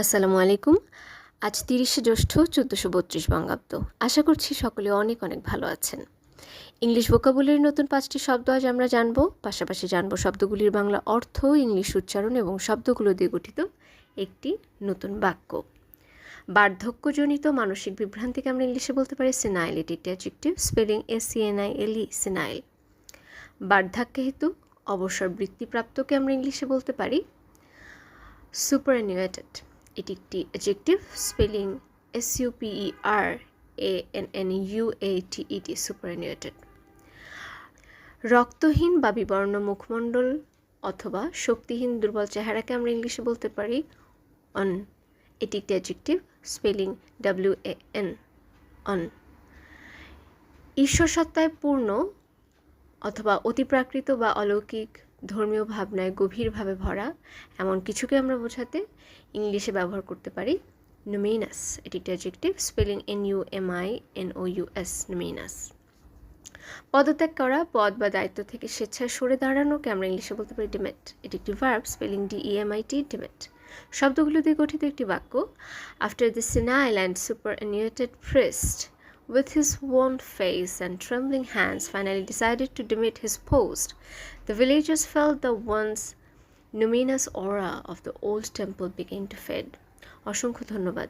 আসসালামু আলাইকুম। আজ তিরিশে জ্যৈষ্ঠ, চোদ্দোশো বত্রিশ বঙ্গাব্দ। আশা করছি সকলে অনেক অনেক ভালো আছেন। ইংলিশ ভোকাবুলারি নতুন পাঁচটি শব্দ আজ আমরা জানব। পাশাপাশি জানব শব্দগুলির বাংলা অর্থ, ইংলিশ উচ্চারণ এবং শব্দগুলো দিয়ে গঠিত একটি নতুন বাক্য। বার্ধক্যজনিত মানসিক বিভ্রান্তিকে আমরা ইংলিশে বলতে পারি সিনাইল এটি একটি adjective spelling N I L senile বার্ধাক্য হেতু অবসর বৃত্তিপ্রাপ্তকে আমরা ইংলিশে বলতে পারি সুপারঅ্যানুয়েটেড এটি একটি adjective spelling S U P E R A N N U A T E T superannuated রক্তহীন বা বিবর্ণ মুখমণ্ডল অথবা শক্তিহীন দুর্বল চেহারাকে আমরা ইংলিশে বলতে পারি অন এটি একটি adjective spelling W A N wan ঈশ্বর সত্তায় পূর্ণ অথবা অতিপ্রাকৃত বা অলৌকিক ধর্মীয় ভাবনায় গভীরভাবে ভরা এমন কিছুকে আমরা বোঝাতে ইংলিশে ব্যবহার করতে পারি নুমিনাস। এটি একটি adjective spelling N U M I N O U S numinous. পদত্যাগ করা, পদ বা দায়িত্ব থেকে স্বেচ্ছায় সরে দাঁড়ানোকে আমরা ইংলিশে বলতে পারি ডিমেট। এটি একটি verb spelling D E M I T demit. শব্দগুলো দিয়ে গঠিত একটি বাক্য after the senile and superannuated priest with his worn face and trembling hands, finally decided to demit his post. The villagers felt the once luminous aura of the old temple begin to fade. অসংখ্য ধন্যবাদ